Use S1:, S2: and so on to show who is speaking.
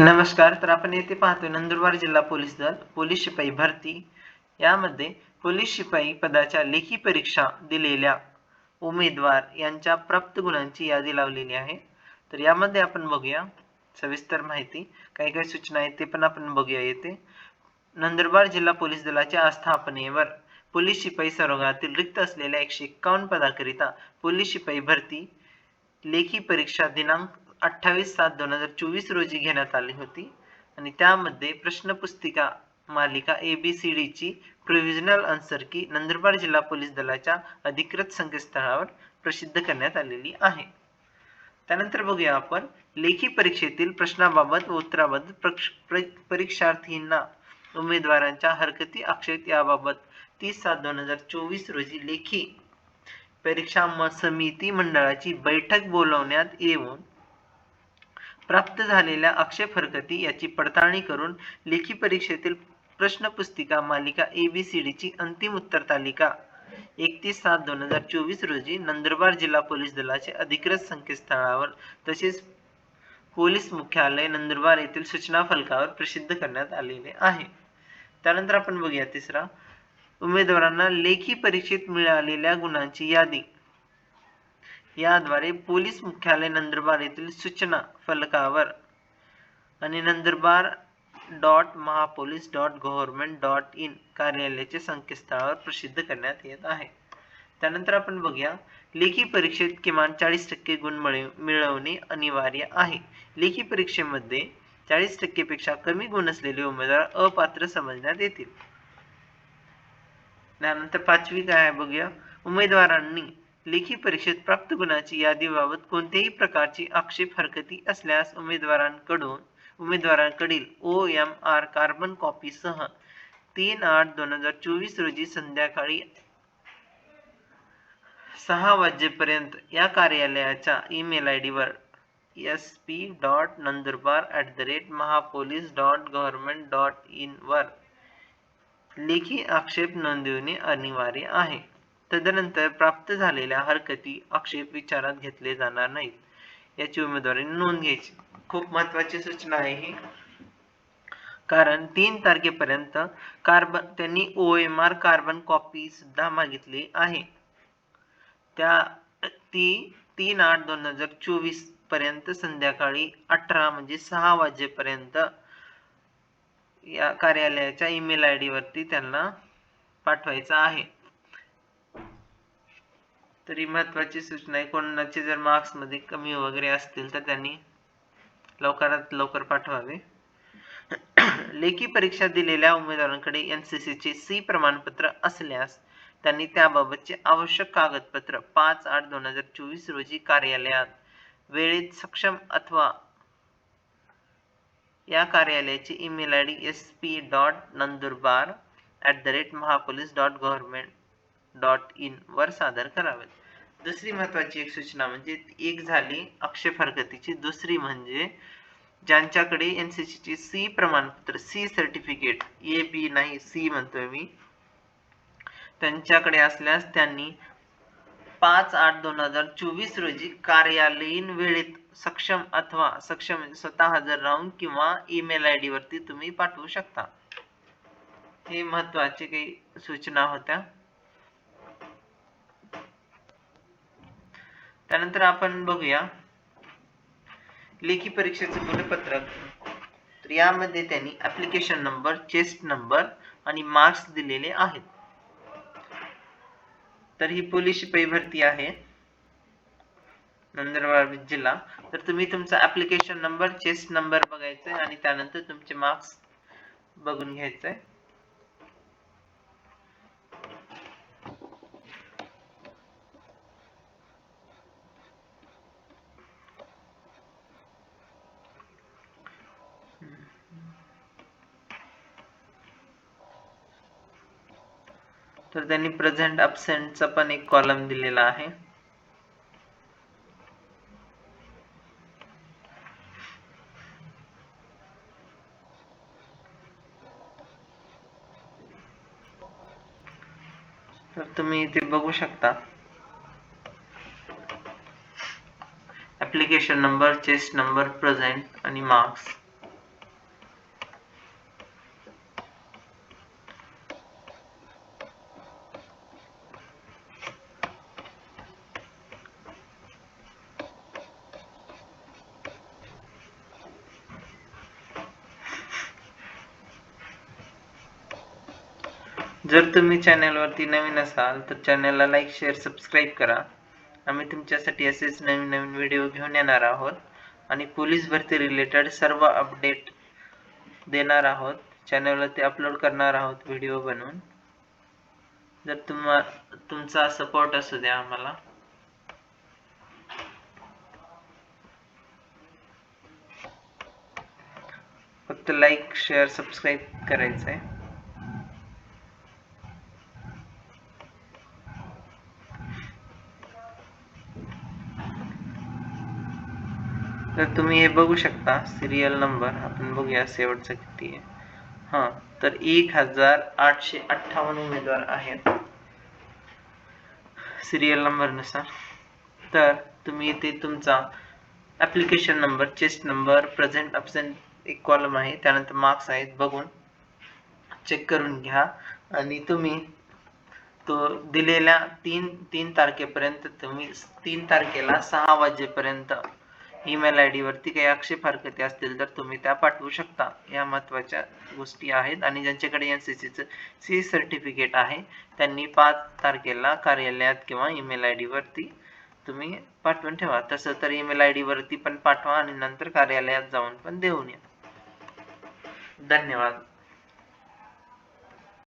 S1: नमस्कार तर आपण येथे पाहतो नंदुरबार जिल्हा पोलीस दल पोलीस शिपाई भरती. यामध्ये पोलीस शिपाई पदाच्या लेखी परीक्षा दिलेल्या उमेदवार यांच्या प्राप्त गुणांची यादी लावलेली आहे. तर यामध्ये आपण बघूया सविस्तर माहिती. काही काही सूचना आहेत ते पण आपण बघूया येथे. नंदुरबार जिल्हा पोलीस दलाच्या आस्थापनेवर पोलीस शिपाई सरोगातील रिक्त असलेल्या एकशे एक्कावन्न पदाकरिता पोलीस शिपाई भरती लेखी परीक्षा दिनांक अठ्ठावीस सात दोन हजार चोवीस रोजी घेण्यात आली होती. आणि त्यामध्ये प्रश्नपुस्तिका मालिका A B C डीची provisional provisional answer key Nandurbar जिल्हा पोलीस दलाच्या अधिकृत संकेतस्थळावर प्रसिद्ध करण्यात आलेली आहे. त्यानंतर बघूया आपण लेखी परीक्षेतील प्रश्नाबाबत व उत्तराबाबत प्रक्ष- परीक्षार्थींना उमेदवारांच्या हरकती आक्षेप याबाबत तीस सात दोन हजार चोवीस रोजी लेखी परीक्षा म- समिती मंडळाची बैठक बोलवण्यात येऊन प्राप्त झालेल्या आक्षेप हरकती याची पडताळणी करून लेखी परीक्षेतील प्रश्नपुस्तिका मालिका ए बी सी डी ची अंतिम उत्तर तालिका. एकतीस सात दोन हजार चोवीस रोजी नंदुरबार जिल्हा पोलीस दलाचे अधिकृत संकेतस्थळावर तसेच पोलीस मुख्यालय नंदुरबार येथील सूचना फलकावर प्रसिद्ध करण्यात आलेले आहे. त्यानंतर आपण बघूया तिसरा. उमेदवारांना लेखी परीक्षेत मिळालेल्या गुणांची यादी. याद्वारे पोलीस मुख्यालय नंदुरबार येथील सूचना फलकावर आणि Nandurbar dot Mahapolice dot government dot in कार्यालयाचे संकेतस्थळावर प्रसिद्ध करण्यात येत आहे. त्यानंतर आपण बघूया लेखी परीक्षेत किमान चाळीस टक्के गुण मिळवणे अनिवार्य आहे. लेखी परीक्षेमध्ये चाळीस टक्केपेक्षा कमी गुण असलेले उमेदवार अपात्र समजण्यात येतील. त्यानंतर पाचवी काय आहे बघूया उमेदवारांनी लेखी परीक्षेत प्राप्त गुणाची यादीबाबत कोणत्याही प्रकारची आक्षेप हरकती असल्यास उमेदवारांकडून उमेदवारांकडील ओ एम आर कार्बन कॉपीसह तीन आठ दोन हजार चोवीस रोजी संध्याकाळी सहा वाजेपर्यंत या कार्यालयाच्या ईमेल आय डीवर S P dot Nandurbar at the rate Mahapolice dot government dot इनवर लेखी आक्षेप नोंदविणे अनिवार्य आहे. तदनंतर प्राप्त झालेल्या हरकती आक्षेप विचारात घेतले जाणार नाहीत. याची उमेदवारी नोंद घ्यायची. खूप महत्वाची सूचना आहे ही. कारण तीन तारखेपर्यंत कार्बन त्यांनी O M R carbon copy सुद्धा मागितली आहे. त्या ती तीन आठ दोन हजार चोवीसपर्यंत संध्याकाळी अठरा म्हणजे सहा वाजेपर्यंत या कार्यालयाच्या ईमेल आय डी वरती त्यांना पाठवायचं आहे. तरी महत्वाची सूचना आहे. कोणाचे जर मार्क्समध्ये कमी वगैरे असतील तर त्यांनी लवकरात लवकर पाठवावे. लेखी परीक्षा दिलेल्या उमेदवारांकडे एनसीसी चे सी प्रमाणपत्र असल्यास त्यांनी त्याबाबतचे आवश्यक कागदपत्र पाच आठ दोन हजार चोवीस रोजी कार्यालयात वेळेत सक्षम अथवा या कार्यालयाची email I D S P dot Nandurbar at the rate Mahapolice dot government dot in वर सादर करावेत. दुसरी महत्वाची एक सूचना म्हणजे एक झाली अक्षय फरगतीची दुसरी म्हणजे ज्यांच्याकडे एनसीसीची सी प्रमाणपत्र सी सर्टिफिकेट ए बी नाही सी म्हणतोय मी त्यांच्याकडे असल्यास त्यांनी पाच आठ दोन हजार चोवीस रोजी कार्यालयीन वेळेत सक्षम अथवा सक्षम म्हणजे स्वतः हजर राहून किंवा ईमेल आय डी वरती तुम्ही पाठवू शकता. हे महत्त्वाचे काही सूचना होत्या. त्यानंतर आपण बघूया. लेखी परीक्षेचे गुणपत्रक तर यामध्ये त्यांनी ऍप्लिकेशन नंबर चेस्ट नंबर आणि मार्क्स दिलेले आहेत. तर ही पोलीस शिपाई भरती आहे. नंदुरबार जिल्हा. तर तुम्ही तुमचा ऍप्लिकेशन नंबर चेस्ट नंबर बघायचा आहे आणि त्यानंतर तुमचे मार्क्स बघून घ्यायचंय. तर त्यांनी प्रेझेंट अबसेंटचा पण एक कॉलम दिलेला आहे. तर तुम्ही इथे बघू शकता. Application number chest number present आणि मार्क्स जर तुम्ही चॅनलवरती नवीन असाल तर चॅनलला लाईक शेअर सबस्क्राईब करा. आम्ही तुमच्यासाठी असेच नवीन नवीन व्हिडिओ घेऊन येणार आहोत. आणि पोलीस भरती रिलेटेड सर्व अपडेट देणार आहोत. चॅनलवरती अपलोड करणार आहोत व्हिडिओ बनवून. जर तुम्हा तुमचा सपोर्ट असू द्या आम्हाला. फक्त लाईक शेअर सबस्क्राईब करायचं आहे तर तुम्ही हे बघू शकता सिरियल नंबर आपण बघूया शेवटचा किती आहे. हा तर एक हजार आठशे अठ्ठावन्न उमेदवार आहेत. सिरियल नंबरनुसार. तर तुम्ही इथे तुमचा application number chest number present absent एक कॉलम आहे त्यानंतर मार्क्स आहेत बघून चेक करून घ्या. आणि तुम्ही तो दिलेल्या तीन तीन तारखेपर्यंत तुम्ही तीन तारखेला सहा वाजेपर्यंत ईमेल आय डी वरती काही आक्षेप हरकती असतील तर तुम्ही त्या पाठवू शकता. या महत्त्वाच्या गोष्टी आहेत आणि ज्यांच्याकडे एन सी सीचं सी सर्टिफिकेट आहे त्यांनी पाच तारखेला कार्यालयात किंवा ईमेल आय डीवरती तुम्ही पाठवून ठेवा. तसं तर ईमेल आय डीवरती पण पाठवा आणि नंतर कार्यालयात जाऊन पण देऊन या. धन्यवाद.